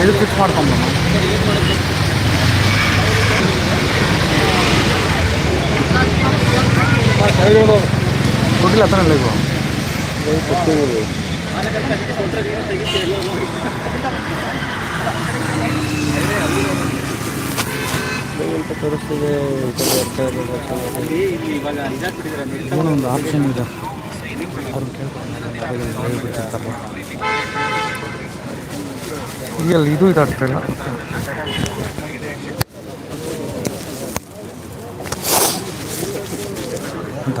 ಇದು ಫಿಕ್ಸ್ ಮಾಡ್ಕೊಂಬಮ್ಮ ಕೊಟ್ಟಿಲ್ಲ ಹತ್ರನೇ ಇವು ಒಂದು ಆಪ್ಷನ್ ಇದೆ ಅವ್ರನ್ನ ಕೇಳ್ಕೊಂಡು ಅಲ್ಲಿ ಇದು ಇದಾಗ್ತಿಲ್ಲ ಅಂತ.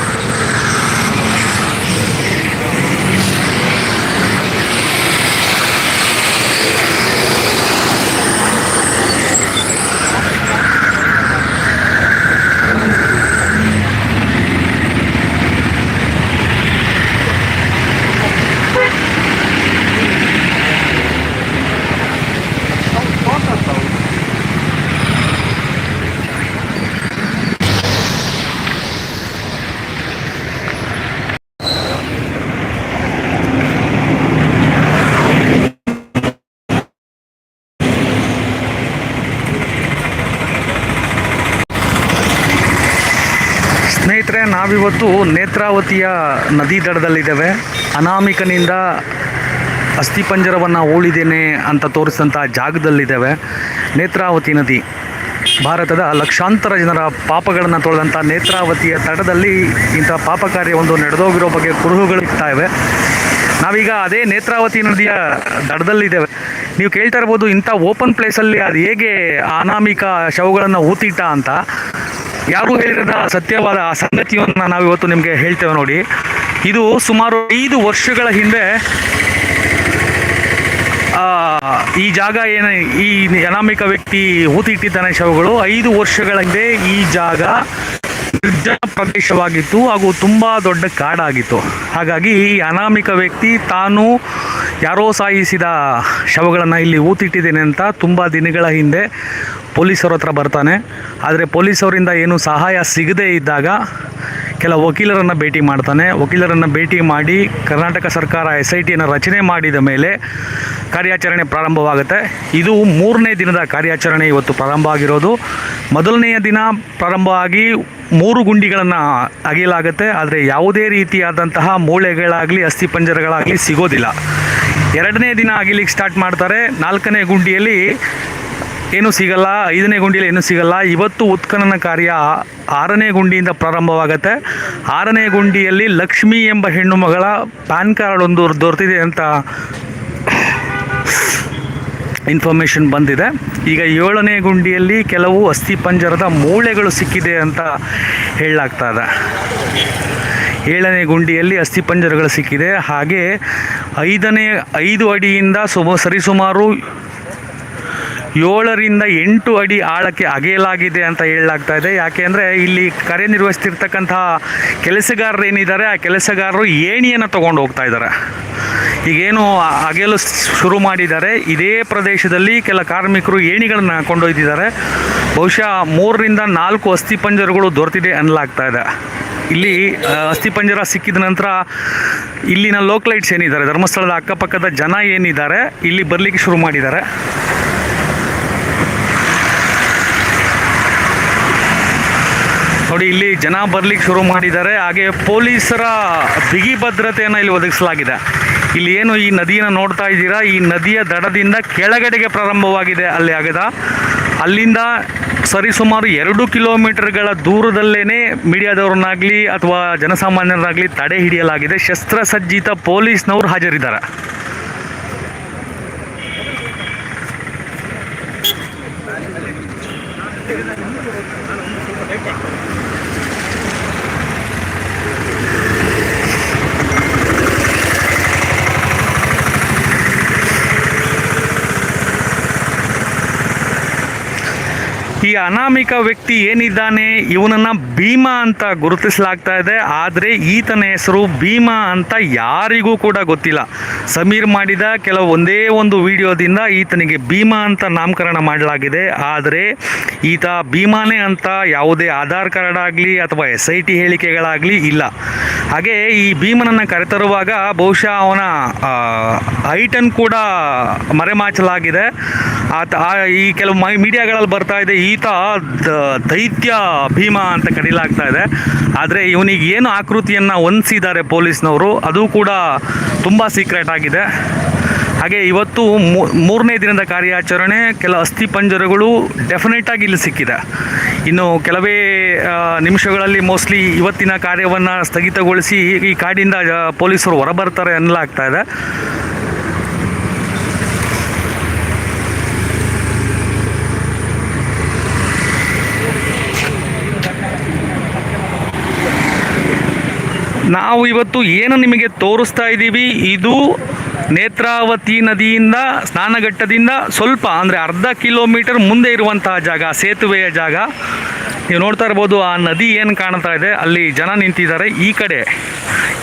ನಾವಿವತ್ತು ನೇತ್ರಾವತಿಯ ನದಿ ದಡದಲ್ಲಿದ್ದೇವೆ. ಅನಾಮಿಕನಿಂದ ಅಸ್ಥಿಪಂಜರವನ್ನು ಹೂಳಿದ್ದೇನೆ ಅಂತ ತೋರಿಸಿದಂಥ ಜಾಗದಲ್ಲಿದ್ದೇವೆ. ನೇತ್ರಾವತಿ ನದಿ. ಭಾರತದ ಲಕ್ಷಾಂತರ ಜನರ ಪಾಪಗಳನ್ನು ತೊಳೆದಂಥ ನೇತ್ರಾವತಿಯ ತಡದಲ್ಲಿ ಇಂಥ ಪಾಪ ಕಾರ್ಯ ಒಂದು ನಡೆದೋಗಿರೋ ಬಗ್ಗೆ ಕುರುಹುಗಳು ಇವೆ. ನಾವೀಗ ಅದೇ ನೇತ್ರಾವತಿ ನದಿಯ ದಡದಲ್ಲಿದ್ದೇವೆ. ನೀವು ಕೇಳ್ತಾ ಇರ್ಬೋದು ಇಂಥ ಓಪನ್ ಪ್ಲೇಸಲ್ಲಿ ಅದು ಹೇಗೆ ಅನಾಮಿಕ ಶವಗಳನ್ನು ಊತಿಟ್ಟ ಅಂತ. ಯಾರು ಹೇಳಿರದ ಸತ್ಯವಾದ ಆ ಸಂಗತಿಯನ್ನು ನಾವು ಇವತ್ತು ನಿಮಗೆ ಹೇಳ್ತೇವೆ ನೋಡಿ. ಇದು ಸುಮಾರು ಐದು ವರ್ಷಗಳ ಹಿಂದೆ ಈ ಜಾಗ ಏನ, ಈ ಅನಾಮಿಕ ವ್ಯಕ್ತಿ ಹೂತಿಟ್ಟಿದ್ದಾನೆ ಶವಗಳು. ಐದು ವರ್ಷಗಳ ಹಿಂದೆ ಈ ಜಾಗ ನಿರ್ಜನ ಪ್ರದೇಶವಾಗಿತ್ತು ಹಾಗೂ ತುಂಬ ದೊಡ್ಡ ಕಾಡಾಗಿತ್ತು. ಹಾಗಾಗಿ ಈ ಅನಾಮಿಕ ವ್ಯಕ್ತಿ ತಾನು ಯಾರೋ ಸಾಯಿಸಿದ ಶವಗಳನ್ನು ಇಲ್ಲಿ ಊತಿಟ್ಟಿದ್ದೇನೆ ಅಂತ ತುಂಬ ದಿನಗಳ ಹಿಂದೆ ಪೊಲೀಸರ ಹತ್ರ ಬರ್ತಾನೆ. ಆದರೆ ಪೊಲೀಸರಿಂದ ಏನು ಸಹಾಯ ಸಿಗದೇ ಇದ್ದಾಗ ಕೆಲ ವಕೀಲರನ್ನು ಭೇಟಿ ಮಾಡ್ತಾನೆ. ವಕೀಲರನ್ನು ಭೇಟಿ ಮಾಡಿ ಕರ್ನಾಟಕ ಸರ್ಕಾರ ಎಸ್ ಐ ಟಿಯನ್ನು ರಚನೆ ಮಾಡಿದ ಮೇಲೆ ಕಾರ್ಯಾಚರಣೆ ಪ್ರಾರಂಭವಾಗುತ್ತೆ. ಇದು ಮೂರನೇ ದಿನದ ಕಾರ್ಯಾಚರಣೆ ಇವತ್ತು ಪ್ರಾರಂಭ ಆಗಿರೋದು. ಮೊದಲನೆಯ ದಿನ ಪ್ರಾರಂಭ ಆಗಿ ಮೂರು ಗುಂಡಿಗಳನ್ನು ಅಗೆಯಲಾಗುತ್ತೆ, ಆದರೆ ಯಾವುದೇ ರೀತಿಯಾದಂತಹ ಮೂಳೆಗಳಾಗಲಿ ಅಸ್ಥಿಪಂಜರಗಳಾಗಲಿ ಸಿಗೋದಿಲ್ಲ. ಎರಡನೇ ದಿನ ಅಗಿಲಿಕ್ಕೆ ಸ್ಟಾರ್ಟ್ ಮಾಡ್ತಾರೆ. ನಾಲ್ಕನೇ ಗುಂಡಿಯಲ್ಲಿ ಏನೂ ಸಿಗಲ್ಲ, ಐದನೇ ಗುಂಡಿಯಲ್ಲಿ ಏನೂ ಸಿಗಲ್ಲ. ಇವತ್ತು ಉತ್ಖನನ ಕಾರ್ಯ ಆರನೇ ಗುಂಡಿಯಿಂದ ಪ್ರಾರಂಭವಾಗುತ್ತೆ. ಆರನೇ ಗುಂಡಿಯಲ್ಲಿ ಲಕ್ಷ್ಮಿ ಎಂಬ ಹೆಣ್ಣು ಮಗಳ ಪ್ಯಾನ್ ಕಾರ್ಡ್ ಒಂದು ದೊರೆತಿದೆ ಅಂತ ಇನ್ಫಾರ್ಮೇಷನ್ ಬಂದಿದೆ. ಈಗ ಏಳನೇ ಗುಂಡಿಯಲ್ಲಿ ಕೆಲವು ಅಸ್ಥಿಪಂಜರದ ಮೂಳೆಗಳು ಸಿಕ್ಕಿದೆ ಅಂತ ಹೇಳಲಾಗ್ತಾ ಇದೆ. ಏಳನೇ ಗುಂಡಿಯಲ್ಲಿ ಅಸ್ಥಿಪಂಜರಗಳು ಸಿಕ್ಕಿದೆ. ಹಾಗೆ ಐದನೇ, ಐದು ಅಡಿಯಿಂದ ಸುಮ ಸರಿಸುಮಾರು ಏಳರಿಂದ ಎಂಟು ಅಡಿ ಆಳಕ್ಕೆ ಅಗೆಯಲಾಗಿದೆ ಅಂತ ಹೇಳಲಾಗ್ತಾ ಇದೆ. ಯಾಕೆ ಅಂದರೆ ಇಲ್ಲಿ ಕಾರ್ಯನಿರ್ವಹಿಸ್ತಿರ್ತಕ್ಕಂತಹ ಕೆಲಸಗಾರರು ಏನಿದ್ದಾರೆ, ಆ ಕೆಲಸಗಾರರು ಏಣಿಯನ್ನು ತಗೊಂಡು ಹೋಗ್ತಾ ಇದ್ದಾರೆ. ಈಗೇನು ಅಗೆಯಲು ಶುರು ಮಾಡಿದ್ದಾರೆ. ಇದೇ ಪ್ರದೇಶದಲ್ಲಿ ಕೆಲ ಕಾರ್ಮಿಕರು ಏಣಿಗಳನ್ನು ಕೊಂಡೊಯ್ದಿದ್ದಾರೆ ಬಹುಶಃ ಮೂರರಿಂದ ನಾಲ್ಕು ಅಸ್ಥಿಪಂಜರಗಳು ದೊರೆತಿದೆ ಅನ್ನಲಾಗ್ತಾ ಇದೆ. ಇಲ್ಲಿ ಅಸ್ಥಿ ಅಸ್ಥಿಪಂಜರ ಸಿಕ್ಕಿದ ನಂತರ ಇಲ್ಲಿನ ಲೋಕಲೈಟ್ಸ್ ಏನಿದ್ದಾರೆ, ಧರ್ಮಸ್ಥಳದ ಅಕ್ಕಪಕ್ಕದ ಜನ ಏನಿದ್ದಾರೆ, ಇಲ್ಲಿ ಬರಲಿಕ್ಕೆ ಶುರು ಮಾಡಿದ್ದಾರೆ. ನೋಡಿ, ಇಲ್ಲಿ ಜನ ಬರ್ಲಿಕ್ಕೆ ಶುರು ಮಾಡಿದ್ದಾರೆ. ಹಾಗೆ ಪೊಲೀಸರ ಬಿಗಿ ಭದ್ರತೆಯನ್ನು ಇಲ್ಲಿ ಒದಗಿಸಲಾಗಿದೆ. ಇಲ್ಲಿ ಏನು ಈ ನದಿಯನ್ನು ನೋಡ್ತಾ ಇದ್ದೀರಾ? ಈ ನದಿಯ ದಡದಿಂದ ಕೆಳಗಡೆಗೆ ಪ್ರಾರಂಭವಾಗಿದೆ ಅಲ್ಲಿ ಆಗದ. ಅಲ್ಲಿಂದ ಸರಿಸುಮಾರು ಎರಡು ಕಿಲೋಮೀಟರ್ಗಳ ದೂರದಲ್ಲೇ ಮೀಡಿಯಾದವ್ರನ್ನಾಗಲಿ ಅಥವಾ ಜನಸಾಮಾನ್ಯರನ್ನಾಗಲಿ ತಡೆ ಹಿಡಿಯಲಾಗಿದೆ. ಶಸ್ತ್ರಸಜ್ಜಿತ ಪೊಲೀಸ್ನವರು ಹಾಜರಿದ್ದಾರೆ. Vem cá. ಈ ಅನಾಮಿಕ ವ್ಯಕ್ತಿ ಏನಿದ್ದಾನೆ, ಇವನನ್ನ ಭೀಮಾ ಅಂತ ಗುರುತಿಸಲಾಗ್ತಾ ಇದೆ. ಆದರೆ ಈತನ ಹೆಸರು ಭೀಮಾ ಅಂತ ಯಾರಿಗೂ ಕೂಡ ಗೊತ್ತಿಲ್ಲ. ಸಮೀರ್ ಮಾಡಿದ ಕೆಲವು ಒಂದೇ ಒಂದು ವಿಡಿಯೋದಿಂದ ಈತನಿಗೆ ಭೀಮಾ ಅಂತ ನಾಮಕರಣ ಮಾಡಲಾಗಿದೆ. ಆದರೆ ಈತ ಭೀಮಾನೇ ಅಂತ ಯಾವುದೇ ಆಧಾರ್ ಕಾರ್ಡ್ ಆಗಲಿ ಅಥವಾ ಎಸ್ ಐ ಟಿ ಹೇಳಿಕೆಗಳಾಗಲಿ ಇಲ್ಲ. ಹಾಗೆ ಈ ಭೀಮನನ್ನು ಕರೆತರುವಾಗ ಬಹುಶಃ ಅವನ ಐಟನ್ ಕೂಡ ಮರೆಮಾಚಲಾಗಿದೆ. ಆತ ಈ ಕೆಲವು ಮೈ, ಮೀಡಿಯಾಗಳಲ್ಲಿ ಬರ್ತಾ ಇದೆ. ಈತ ದೈತ್ಯ ಭೀಮ ಅಂತ ಕರೀಲಾಗ್ತಾ ಇದೆ. ಆದರೆ ಇವನಿಗೆ ಏನು ಆಕೃತಿಯನ್ನು ಹೊಂದಿಸಿದ್ದಾರೆ ಪೊಲೀಸ್ನವರು, ಅದು ಕೂಡ ತುಂಬ ಸೀಕ್ರೆಟ್ ಆಗಿದೆ. ಹಾಗೆ ಇವತ್ತು ಮೂರನೇ ದಿನದ ಕಾರ್ಯಾಚರಣೆ, ಕೆಲ ಅಸ್ಥಿ ಪಂಜರಗಳು ಡೆಫಿನೆಟಾಗಿ ಇಲ್ಲಿ ಸಿಕ್ಕಿದೆ. ಇನ್ನು ಕೆಲವೇ ನಿಮಿಷಗಳಲ್ಲಿ ಮೋಸ್ಟ್ಲಿ ಇವತ್ತಿನ ಕಾರ್ಯವನ್ನು ಸ್ಥಗಿತಗೊಳಿಸಿ ಈ ಕಾಡಿಂದ ಪೊಲೀಸರು ಹೊರಬರ್ತಾರೆ ಅನ್ನಲಾಗ್ತಾ ಇದೆ. ನಾವು ಇವತ್ತು ಏನು ನಿಮಗೆ ತೋರಿಸ್ತಾ ಇದ್ದೀವಿ, ಇದು ನೇತ್ರಾವತಿ ನದಿಯಿಂದ, ಸ್ನಾನಘಟ್ಟದಿಂದ ಸ್ವಲ್ಪ ಅಂದರೆ ಅರ್ಧ ಕಿಲೋಮೀಟರ್ ಮುಂದೆ ಇರುವಂತಹ ಜಾಗ, ಸೇತುವೆಯ ಜಾಗ. ನೀವು ನೋಡ್ತಾ ಇರ್ಬೋದು, ಆ ನದಿ ಏನು ಕಾಣ್ತಾ ಇದೆ, ಅಲ್ಲಿ ಜನ ನಿಂತಿದ್ದಾರೆ. ಈ ಕಡೆ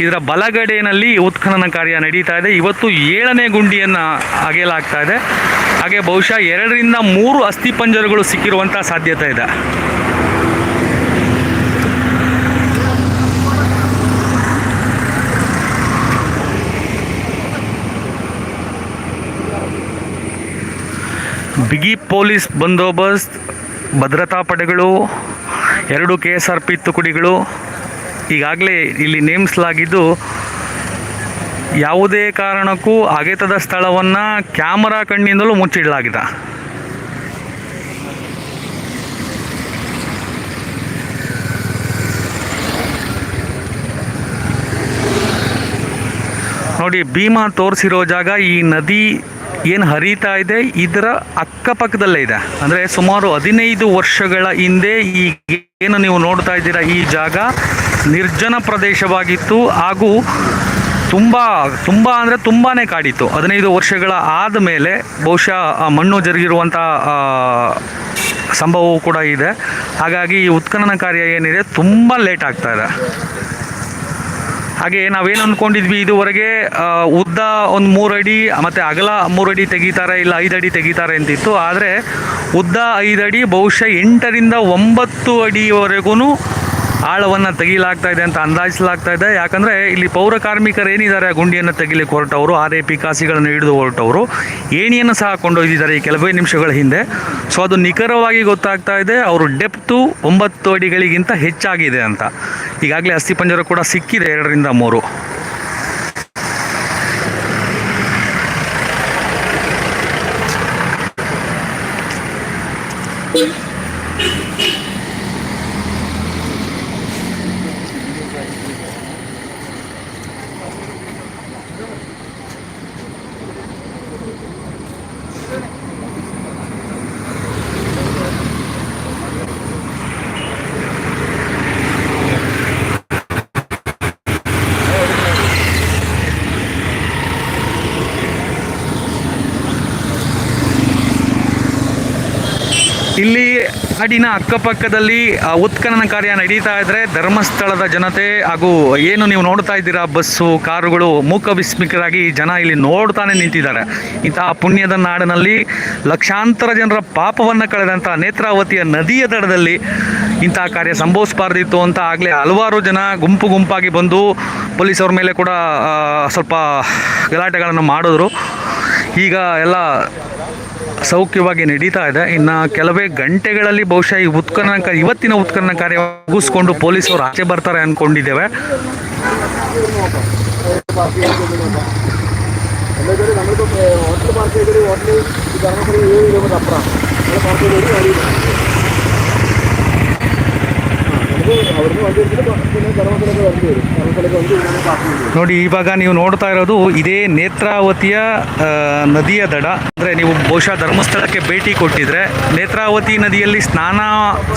ಇದರ ಬಲಗಡೆಯಲ್ಲಿ ಉತ್ಖನನ ಕಾರ್ಯ ನಡೀತಾ ಇದೆ. ಇವತ್ತು ಏಳನೇ ಗುಂಡಿಯನ್ನು ಅಗೆಯಲಾಗ್ತಾ ಇದೆ. ಹಾಗೆ ಬಹುಶಃ ಎರಡರಿಂದ ಮೂರು ಅಸ್ಥಿಪಂಜರಗಳು ಸಿಕ್ಕಿರುವಂಥ ಸಾಧ್ಯತೆ ಇದೆ. ಬಿಗಿ ಪೊಲೀಸ್ ಬಂದೋಬಸ್ತ್, ಭದ್ರತಾ ಪಡೆಗಳು, ಎರಡು ಕೆ ಎಸ್ ಆರ್ ಪಿ ತುಕಡಿಗಳು. ಈಗಾಗಲೇ ಇಲ್ಲಿ ನೇಮಿಸಲಾಗಿದ್ದು ಯಾವುದೇ ಕಾರಣಕ್ಕೂ ಅಗೆತದ ಸ್ಥಳವನ್ನು ಕ್ಯಾಮರಾ ಕಣ್ಣಿಂದಲೂ ಮುಚ್ಚಿಡಲಾಗಿದೆ. ನೋಡಿ, ಭೀಮಾ ತೋರಿಸಿರೋ ಜಾಗ ಈ ನದಿ ಏನು ಹರಿತಾ ಇದೆ, ಇದರ ಅಕ್ಕಪಕ್ಕದಲ್ಲೇ ಇದೆ. ಅಂದರೆ ಸುಮಾರು ಹದಿನೈದು ವರ್ಷಗಳ ಹಿಂದೆ ಈ ಏನು ನೀವು ನೋಡ್ತಾ ಇದ್ದೀರಾ, ಈ ಜಾಗ ನಿರ್ಜನ ಪ್ರದೇಶವಾಗಿತ್ತು ಹಾಗೂ ತುಂಬ ತುಂಬ ಅಂದರೆ ತುಂಬಾ ಕಾಡಿತ್ತು. ಹದಿನೈದು ವರ್ಷಗಳ ಆದಮೇಲೆ ಬಹುಶಃ ಆ ಮಣ್ಣು ಜರುಗಿರುವಂಥ ಸಂಭವವೂ ಕೂಡ ಇದೆ. ಹಾಗಾಗಿ ಈ ಉತ್ಖನನ ಕಾರ್ಯ ಏನಿದೆ, ತುಂಬ ಲೇಟ್ ಆಗ್ತಾ ಇದೆ. ಹಾಗೆ ನಾವೇನು ಅಂದ್ಕೊಂಡಿದ್ವಿ ಇದುವರೆಗೆ ಉದ್ದ ಒಂದು ಮೂರು ಅಡಿ, ಮತ್ತು ಅಗಲ ಮೂರು ಅಡಿ ತೆಗಿತಾರೆ, ಇಲ್ಲ ಐದು ಅಡಿ ತೆಗಿತಾರೆ ಅಂತಿತ್ತು. ಆದರೆ ಉದ್ದ ಐದು ಅಡಿ ಬಹುಶಃ ಎಂಟರಿಂದ ಒಂಬತ್ತು ಅಡಿವರೆಗೂ ಆಳವನ್ನು ತೆಗೀಲಾಗ್ತಾ ಇದೆ ಅಂತ ಅಂದಾಜಿಸಲಾಗ್ತಾ ಇದೆ. ಯಾಕಂದರೆ ಇಲ್ಲಿ ಪೌರ ಕಾರ್ಮಿಕರು ಏನಿದ್ದಾರೆ ಗುಂಡಿಯನ್ನು ತೆಗಿಲಿಕ್ಕೆ ಹೊರಟವರು ಆರ್ ಎ ಪಿ ಕಾಸಿಗಳನ್ನು ಹಿಡಿದು ಹೊರಟವರು. ಏಣಿಯನ್ನು ಸಹ ಕೊಂಡೊಯ್ದಿದ್ದಾರೆ ಈ ಕೆಲವೇ ನಿಮಿಷಗಳ ಹಿಂದೆ. ಸೊ ಅದು ನಿಖರವಾಗಿ ಗೊತ್ತಾಗ್ತಾ ಇದೆ. ಅವರು ಡೆಪ್ತು ಒಂಬತ್ತು ಅಡಿಗಳಿಗಿಂತ ಹೆಚ್ಚಾಗಿದೆ ಅಂತ. ಈಗಾಗಲೇ ಅಸ್ಥಿಪಂಜರ ಕೂಡ ಸಿಕ್ಕಿದೆ ಎರಡರಿಂದ ಮೂರು. ಇಲ್ಲಿ ಕಾಡಿನ ಅಕ್ಕಪಕ್ಕದಲ್ಲಿ ಉತ್ಖನನ ಕಾರ್ಯ ನಡೀತಾ ಇದ್ರೆ ಧರ್ಮಸ್ಥಳದ ಜನತೆ ಹಾಗೂ ಏನು ನೀವು ನೋಡ್ತಾ ಇದ್ದೀರಾ, ಬಸ್ಸು, ಕಾರುಗಳು ಮೂಕ ವಿಸ್ಮಿಕರಾಗಿ ಜನ ಇಲ್ಲಿ ನೋಡ್ತಾನೆ ನಿಂತಿದ್ದಾರೆ. ಇಂತಹ ಪುಣ್ಯದ ನಾಡಿನಲ್ಲಿ ಲಕ್ಷಾಂತರ ಜನರ ಪಾಪವನ್ನು ಕಳೆದಂಥ ನೇತ್ರಾವತಿಯ ನದಿಯ ದಡದಲ್ಲಿ ಇಂತಹ ಕಾರ್ಯ ಸಂಭವಿಸಬಾರ್ದಿತ್ತು ಅಂತ ಆಗಲೇ ಹಲವಾರು ಜನ ಗುಂಪು ಗುಂಪಾಗಿ ಬಂದು ಪೊಲೀಸವ್ರ ಮೇಲೆ ಕೂಡ ಸ್ವಲ್ಪ ಗಲಾಟೆಗಳನ್ನು ಮಾಡಿದ್ರು. ಈಗ ಎಲ್ಲ ಸೌಖ್ಯವಾಗಿ ನಡೀತಾ ಇದೆ ಇನ್ನು ಕೆಲವೇ ಗಂಟೆಗಳಲ್ಲಿ ಬಹುಶಃ ಈ ಉತ್ಖನನ ಕ- ಇವತ್ತಿನ ಉತ್ಖನನ ಕಾರ್ಯ ಮುಗಿಸ್ಕೊಂಡು ಪೊಲೀಸರು ಆಚೆ ಬರ್ತಾರೆ ಅಂದ್ಕೊಂಡಿದ್ದೇವೆ എന്താ വെച്ചാൽ നമ്മളിപ്പോൾ ഹോട്ടൽ പാർക്ക് ചെയ്തൊരു ഹോട്ടൽ ഈ ധർമ്മസ്ഥലം ഏഴ് കിലോമീറ്റർ അപ്പുറം നമ്മൾ പാർക്ക് ചെയ്തൊരു ನೋಡಿ, ಇವಾಗ ನೀವು ನೋಡ್ತಾ ಇರೋದು ಇದೇ ನೇತ್ರಾವತಿಯ ನದಿಯ ದಡ. ಅಂದರೆ ನೀವು ಬಹುಶಃ ಧರ್ಮಸ್ಥಳಕ್ಕೆ ಭೇಟಿ ಕೊಟ್ಟಿದ್ರೆ ನೇತ್ರಾವತಿ ನದಿಯಲ್ಲಿ ಸ್ನಾನ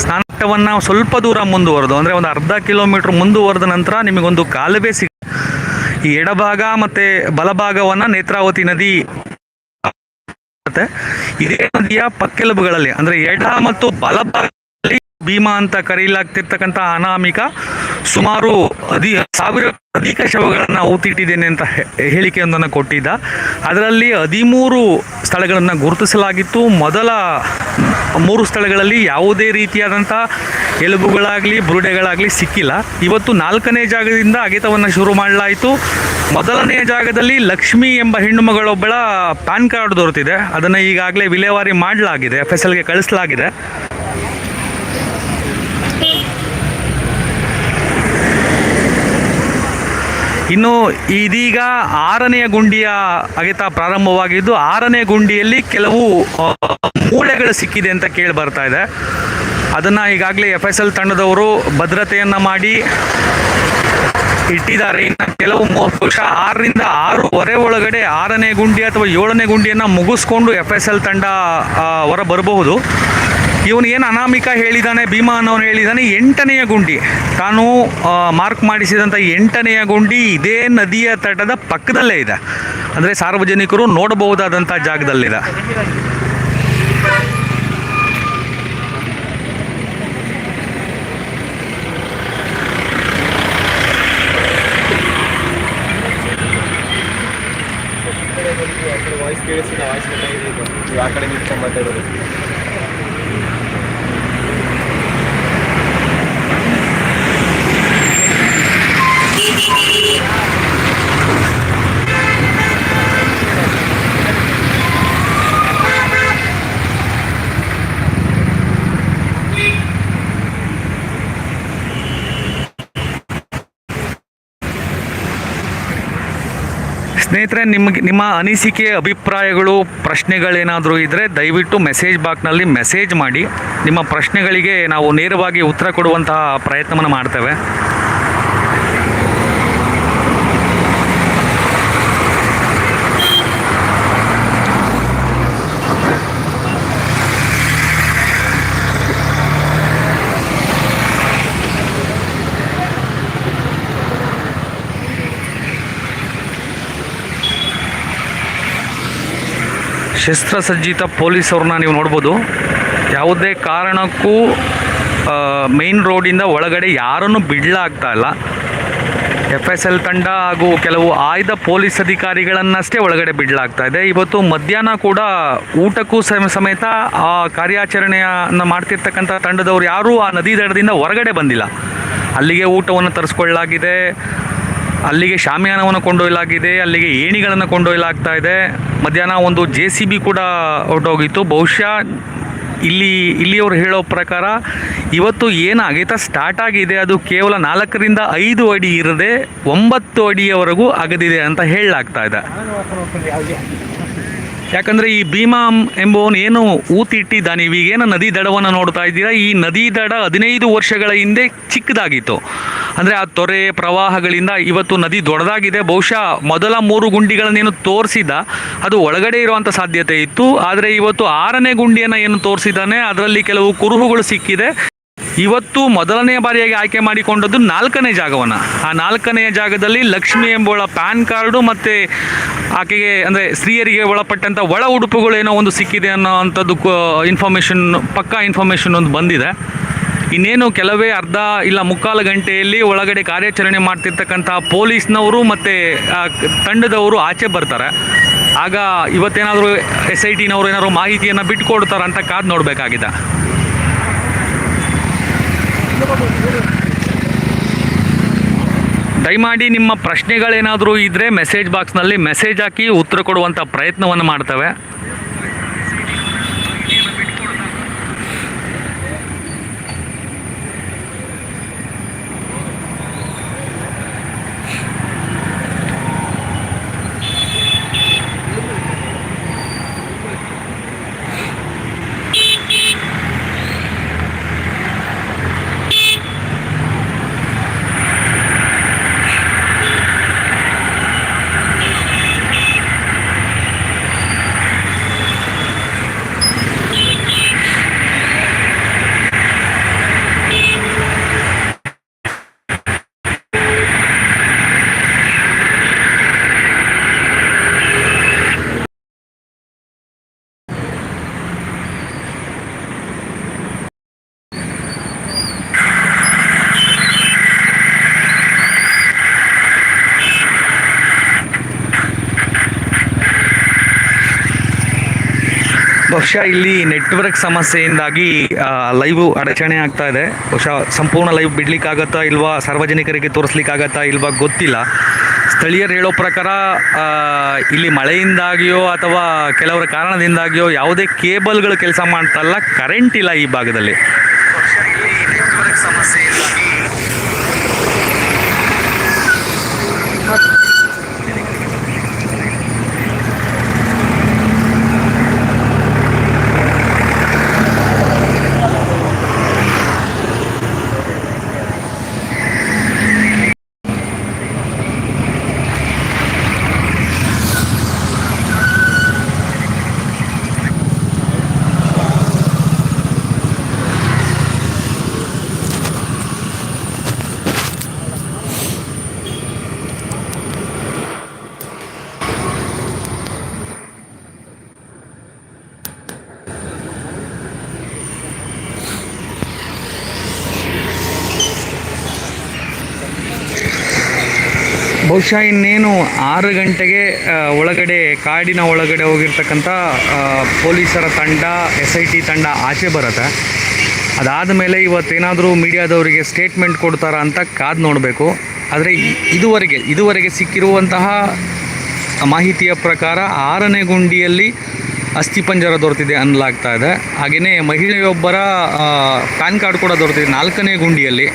ಸ್ನಾನವನ್ನು ಸ್ವಲ್ಪ ದೂರ ಮುಂದುವರೆದು, ಅಂದರೆ ಒಂದು ಅರ್ಧ ಕಿಲೋಮೀಟ್ರ್ ಮುಂದುವರೆದ ನಂತರ ನಿಮಗೊಂದು ಕಾಲುವೆ ಸಿಗ ಈ ಎಡಭಾಗ ಮತ್ತು ಬಲಭಾಗವನ್ನು ನೇತ್ರಾವತಿ ನದಿ ಇದೇ ನದಿಯ ಪಕ್ಕೆಲುಬುಗಳಲ್ಲಿ, ಅಂದರೆ ಎಡ ಮತ್ತು ಬಲಭಾಗದಲ್ಲಿ ಭೀಮಾ ಅಂತ ಕರೆಯಲಾಗ್ತಿರ್ತಕ್ಕಂಥ ಅನಾಮಿಕ ಸುಮಾರು ಅಧಿ ಸಾವಿರ ಅಧಿಕ ಶವಗಳನ್ನು ಊತಿಟ್ಟಿದ್ದೇನೆ ಅಂತ ಹೇಳಿಕೆಯೊಂದನ್ನು ಕೊಟ್ಟಿದ್ದ. ಅದರಲ್ಲಿ ಹದಿಮೂರು ಸ್ಥಳಗಳನ್ನು ಗುರುತಿಸಲಾಗಿತ್ತು. ಮೊದಲ ಮೂರು ಸ್ಥಳಗಳಲ್ಲಿ ಯಾವುದೇ ರೀತಿಯಾದಂಥ ಎಲುಬುಗಳಾಗಲಿ, ಬುರುಡೆಗಳಾಗಲಿ ಸಿಕ್ಕಿಲ್ಲ. ಇವತ್ತು ನಾಲ್ಕನೇ ಜಾಗದಿಂದ ಅಗೆತವನ್ನು ಶುರು ಮಾಡಲಾಯಿತು. ಮೊದಲನೆಯ ಜಾಗದಲ್ಲಿ ಲಕ್ಷ್ಮಿ ಎಂಬ ಹೆಣ್ಣು ಮಗಳೊಬ್ಬಳ ಪ್ಯಾನ್ ಕಾರ್ಡ್ ದೊರೆತಿದೆ. ಅದನ್ನು ಈಗಾಗಲೇ ವಿಲೇವಾರಿ ಮಾಡಲಾಗಿದೆ ಎಫ್ ಎಸ್ ಎಲ್ಗೆ ಕಳಿಸಲಾಗಿದೆ. ಇನ್ನು ಇದೀಗ ಆರನೆಯ ಗುಂಡಿಯ ಅಗೆತ ಪ್ರಾರಂಭವಾಗಿದ್ದು, ಆರನೇ ಗುಂಡಿಯಲ್ಲಿ ಕೆಲವು ಮೂಳೆಗಳು ಸಿಕ್ಕಿದೆ ಅಂತ ಕೇಳಿ ಬರ್ತಾ ಇದೆ. ಅದನ್ನು ಈಗಾಗಲೇ ಎಫ್ ಎಸ್ ಎಲ್ ತಂಡದವರು ಭದ್ರತೆಯನ್ನು ಮಾಡಿ ಇಟ್ಟಿದ್ದಾರೆ. ಇನ್ನು ಕೆಲವು ಬಹುಶಃ ಆರರಿಂದ ಆರೂವರೆ ಒಳಗಡೆ ಆರನೇ ಗುಂಡಿ ಅಥವಾ ಏಳನೇ ಗುಂಡಿಯನ್ನು ಮುಗಿಸ್ಕೊಂಡು ಎಫ್ ಎಸ್ ಎಲ್ ತಂಡ ಹೊರ ಬರಬಹುದು ಇವನು ಏನು ಅನಾಮಿಕ ಹೇಳಿದ್ದಾನೆ ಭೀಮಾ ಅನ್ನೋನು ಹೇಳಿದ್ದಾನೆ ಎಂಟನೆಯ ಗುಂಡಿ. ತಾನು ಮಾರ್ಕ್ ಮಾಡಿಸಿದಂಥ ಎಂಟನೆಯ ಗುಂಡಿ ಇದೇ ನದಿಯ ತಟದ ಪಕ್ಕದಲ್ಲೇ ಇದೆ. ಅಂದರೆ ಸಾರ್ವಜನಿಕರು ನೋಡಬಹುದಾದಂಥ ಜಾಗದಲ್ಲಿದೆ ಆ ಕಡೆ ನಿಂತ್ಕೊಂಡು ಮಾತಾಡೋದು. ಸ್ನೇಹಿತರೆ, ನಿಮಗೆ ನಿಮ್ಮ ಅನಿಸಿಕೆ, ಅಭಿಪ್ರಾಯಗಳು, ಪ್ರಶ್ನೆಗಳೇನಾದರೂ ಇದ್ದರೆ ದಯವಿಟ್ಟು ಮೆಸೇಜ್ ಬಾಕ್ನಲ್ಲಿ ಮೆಸೇಜ್ ಮಾಡಿ. ನಿಮ್ಮ ಪ್ರಶ್ನೆಗಳಿಗೆ ನಾವು ನೇರವಾಗಿ ಉತ್ತರ ಕೊಡುವಂತಹ ಪ್ರಯತ್ನವನ್ನು ಮಾಡ್ತೇವೆ. ಶಸ್ತ್ರಸಜ್ಜಿತ ಪೊಲೀಸವ್ರನ್ನ ನೀವು ನೋಡ್ಬೋದು. ಯಾವುದೇ ಕಾರಣಕ್ಕೂ ಮೇನ್ ರೋಡಿಂದ ಒಳಗಡೆ ಯಾರನ್ನು ಬಿಡಲಾಗ್ತಾ ಇಲ್ಲ. ಎಫ್ ಎಸ್ ಎಲ್ ತಂಡ ಹಾಗೂ ಕೆಲವು ಆಯ್ದ ಪೊಲೀಸ್ ಅಧಿಕಾರಿಗಳನ್ನಷ್ಟೇ ಒಳಗಡೆ ಬಿಡಲಾಗ್ತಾ ಇದೆ. ಇವತ್ತು ಮಧ್ಯಾಹ್ನ ಕೂಡ ಊಟಕ್ಕೂ ಸಮ- ಸಮೇತ ಆ ಕಾರ್ಯಾಚರಣೆಯನ್ನು ಮಾಡ್ತಿರ್ತಕ್ಕಂಥ ತಂಡದವರು ಯಾರೂ ಆ ನದಿ ದಡದಿಂದ ಹೊರಗಡೆ ಬಂದಿಲ್ಲ. ಅಲ್ಲಿಗೆ ಊಟವನ್ನು ತರಿಸ್ಕೊಳ್ಳಲಾಗಿದೆ. ಅಲ್ಲಿಗೆ ಶಾಮಿಯಾನವನ್ನು ಕೊಂಡೊಯ್ಯಲಾಗಿದೆ, ಅಲ್ಲಿಗೆ ಏಣಿಗಳನ್ನು ಕೊಂಡೊಯ್ಯಲಾಗ್ತಾ ಇದೆ. ಮಧ್ಯಾಹ್ನ ಒಂದು ಜೆ ಸಿ ಬಿ ಕೂಡ ಹೊರಟೋಗಿತ್ತು. ಬಹುಶಃ ಇಲ್ಲಿ, ಇಲ್ಲಿಯವರು ಹೇಳೋ ಪ್ರಕಾರ ಇವತ್ತು ಏನು ಅಗೆತ ಸ್ಟಾರ್ಟ್ ಆಗಿದೆ, ಅದು ಕೇವಲ ನಾಲ್ಕರಿಂದ ಐದು ಅಡಿ ಇರದೆ ಒಂಬತ್ತು ಅಡಿಯವರೆಗೂ ಅಗದಿದೆ ಅಂತ ಹೇಳಲಾಗ್ತಾ ಇದೆ. ಯಾಕಂದರೆ ಈ ಭೀಮಾ ಎಂಬುವನು ಏನು ಊತಿಟ್ಟಿದ್ದಾನೆ ಇವೀಗೇನು ನದಿ ದಡವನ್ನು ನೋಡ್ತಾ ಇದ್ದೀರಾ? ಈ ನದಿ ದಡ ಹದಿನೈದು ವರ್ಷಗಳ ಹಿಂದೆ ಚಿಕ್ಕದಾಗಿತ್ತು. ಅಂದರೆ ಆ ತೊರೆ ಪ್ರವಾಹಗಳಿಂದ ಇವತ್ತು ನದಿ ದೊಡ್ಡದಾಗಿದೆ. ಬಹುಶಃ ಮೊದಲ ಮೂರು ಗುಂಡಿಗಳನ್ನೇನು ತೋರಿಸಿದ ಅದು ಒಳಗಡೆ ಇರುವಂಥ ಸಾಧ್ಯತೆ ಇತ್ತು. ಆದರೆ ಇವತ್ತು ಆರನೇ ಗುಂಡಿಯನ್ನು ಏನು ತೋರಿಸಿದ್ದಾನೆ, ಅದರಲ್ಲಿ ಕೆಲವು ಕುರುಹುಗಳು ಸಿಕ್ಕಿದೆ. ಇವತ್ತು ಮೊದಲನೆಯ ಬಾರಿಯಾಗಿ ಆಯ್ಕೆ ಮಾಡಿಕೊಂಡದ್ದು ನಾಲ್ಕನೇ ಜಾಗವನ್ನು. ಆ ನಾಲ್ಕನೆಯ ಜಾಗದಲ್ಲಿ ಲಕ್ಷ್ಮಿ ಎಂಬುವಳ ಪ್ಯಾನ್ ಕಾರ್ಡು ಮತ್ತು ಆಕೆಗೆ ಅಂದರೆ ಸ್ತ್ರೀಯರಿಗೆ ಒಳಪಟ್ಟಂಥ ಒಳ ಉಡುಪುಗಳೇನೋ ಒಂದು ಸಿಕ್ಕಿದೆ ಅನ್ನೋ ಇನ್ಫಾರ್ಮೇಷನ್ ಪಕ್ಕಾ ಇನ್ಫಾರ್ಮೇಷನ್ ಒಂದು ಬಂದಿದೆ. ಇನ್ನೇನು ಕೆಲವೇ ಅರ್ಧ ಇಲ್ಲ ಮುಕ್ಕಾಲು ಗಂಟೆಯಲ್ಲಿ ಒಳಗಡೆ ಕಾರ್ಯಾಚರಣೆ ಮಾಡ್ತಿರ್ತಕ್ಕಂಥ ಪೊಲೀಸ್ನವರು ಮತ್ತು ತಂಡದವರು ಆಚೆ ಬರ್ತಾರೆ. ಆಗ ಇವತ್ತೇನಾದರೂ ಎಸ್ ಐ ಟಿನವರು ಏನಾದರೂ ಮಾಹಿತಿಯನ್ನು ಬಿಟ್ಟುಕೊಡ್ತಾರಂತ ಅಂತ ಕಾದು ನೋಡಬೇಕಾಗಿದೆ. ದಯಮಾಡಿ ನಿಮ್ಮ ಪ್ರಶ್ನೆಗಳೇನಾದರೂ ಇದ್ದರೆ ಮೆಸೇಜ್ ಬಾಕ್ಸ್ನಲ್ಲಿ ಮೆಸೇಜ್ ಹಾಕಿ ಉತ್ತರ ಕೊಡುವಂಥ ಪ್ರಯತ್ನವನ್ನು ಮಾಡ್ತೇವೆ. ಬಹುಶಃ ಇಲ್ಲಿ ನೆಟ್ವರ್ಕ್ ಸಮಸ್ಯೆಯಿಂದಾಗಿ ಲೈವ್ ಅಡಚಣೆ ಆಗ್ತಾ ಇದೆ. ಬಹುಶಃ ಸಂಪೂರ್ಣ ಲೈವ್ ಬಿಡ್ಲಿಕ್ಕಾಗತ್ತಾ ಇಲ್ವಾ, ಸಾರ್ವಜನಿಕರಿಗೆ ತೋರಿಸ್ಲಿಕ್ಕಾಗತ್ತಾ ಇಲ್ವಾ ಗೊತ್ತಿಲ್ಲ. ಸ್ಥಳೀಯರು ಹೇಳೋ ಪ್ರಕಾರ ಇಲ್ಲಿ ಮಳೆಯಿಂದಾಗಿಯೋ ಅಥವಾ ಕೆಲವರ ಕಾರಣದಿಂದಾಗಿಯೋ ಯಾವುದೇ ಕೇಬಲ್ಗಳು ಕೆಲಸ ಮಾಡ್ತಲ್ಲ ಕರೆಂಟ್ ಇಲ್ಲ ಈ ಭಾಗದಲ್ಲಿ. ಬಹುಶಃ ಬಹುಶಃ ಇನ್ನೇನು ಆರು ಗಂಟೆಗೆ ಒಳಗಡೆ, ಕಾಡಿನ ಒಳಗಡೆ ಹೋಗಿರ್ತಕ್ಕಂಥ ಪೊಲೀಸರ ತಂಡ, ಎಸ್ ಐ ಟಿ ತಂಡ ಆಚೆ ಬರುತ್ತೆ. ಅದಾದ ಮೇಲೆ ಇವತ್ತೇನಾದರೂ ಮೀಡಿಯಾದವರಿಗೆ ಸ್ಟೇಟ್ಮೆಂಟ್ ಕೊಡ್ತಾರಾ ಅಂತ ಕಾದು ನೋಡಬೇಕು. ಆದರೆ ಇದುವರೆಗೆ ಇದುವರೆಗೆ ಸಿಕ್ಕಿರುವಂತಹ ಮಾಹಿತಿಯ ಪ್ರಕಾರ ಆರನೇ ಗುಂಡಿಯಲ್ಲಿ ಅಸ್ಥಿಪಂಜರ ದೊರೆತಿದೆ ಅನ್ನಲಾಗ್ತಾ ಇದೆ. ಹಾಗೆಯೇ ಮಹಿಳೆಯೊಬ್ಬರ ಪ್ಯಾನ್ ಕಾರ್ಡ್ ಕೂಡ ದೊರೆತಿದೆ ನಾಲ್ಕನೇ ಗುಂಡಿಯಲ್ಲಿ.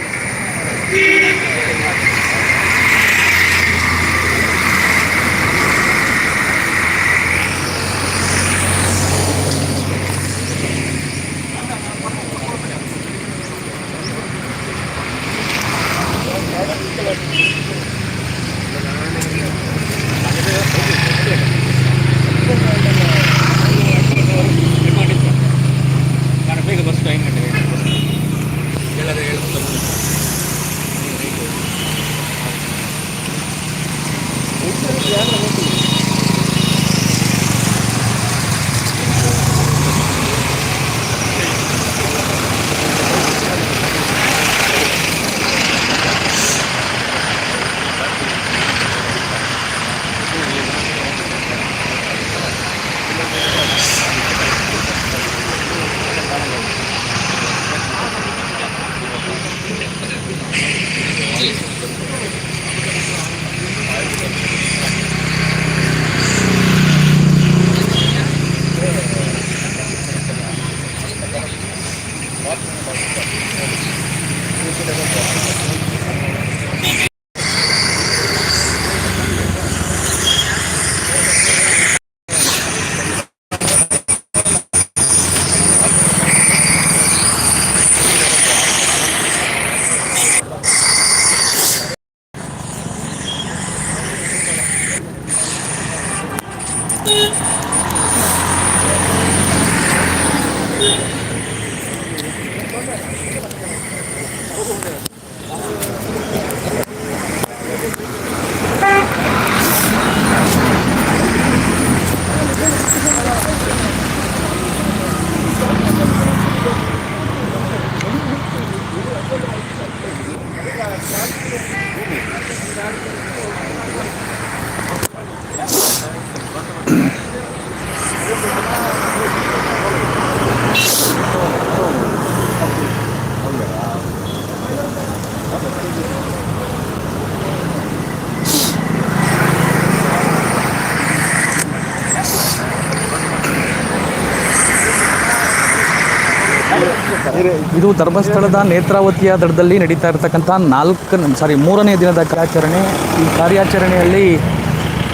ಇದು ಧರ್ಮಸ್ಥಳದ ನೇತ್ರಾವತಿಯ ದಡದಲ್ಲಿ ನಡೀತಾ ಇರತಕ್ಕಂಥ ನಾಲ್ಕು ಸಾರಿ ಮೂರನೇ ದಿನದ ಕಾರ್ಯಾಚರಣೆ. ಈ ಕಾರ್ಯಾಚರಣೆಯಲ್ಲಿ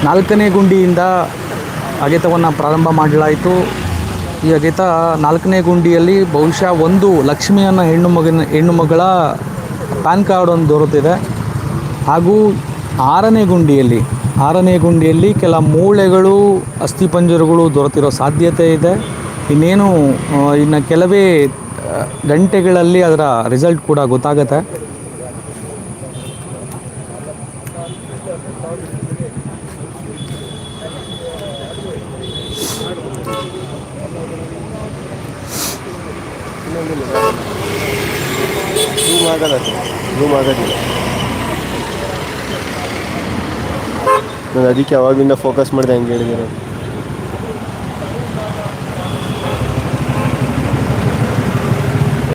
ನಾಲ್ಕನೇ ಗುಂಡಿಯಿಂದ ಅಗೆತವನ್ನು ಪ್ರಾರಂಭ ಮಾಡಲಾಯಿತು. ಈ ಅಗೆತ ನಾಲ್ಕನೇ ಗುಂಡಿಯಲ್ಲಿ ಬಹುಶಃ ಒಂದು ಲಕ್ಷ್ಮಿಯನ್ನ ಹೆಣ್ಣು ಮಗನ, ಹೆಣ್ಣು ಮಗಳ ಪ್ಯಾನ್ ಕಾರ್ಡ್ ಒಂದು ದೊರೆತಿದೆ. ಹಾಗೂ ಆರನೇ ಗುಂಡಿಯಲ್ಲಿ ಆರನೇ ಗುಂಡಿಯಲ್ಲಿ ಕೆಲ ಮೂಳೆಗಳು ಅಸ್ಥಿಪಂಜರಗಳು ದೊರೆತಿರೋ ಸಾಧ್ಯತೆ ಇದೆ. ಇನ್ನೇನು ಇನ್ನು ಕೆಲವೇ ಗಂಟೆಗಳಲ್ಲಿ ಅದರ ರಿಸಲ್ಟ್ ಕೂಡ ಗೊತ್ತಾಗುತ್ತೆ. ನಾನು ಅದಕ್ಕೆ ಅವಾಗಿಂದ ಫೋಕಸ್ ಮಾಡಿದೆ ಹಂಗೆ ಹೇಳಿದ್ದೀರ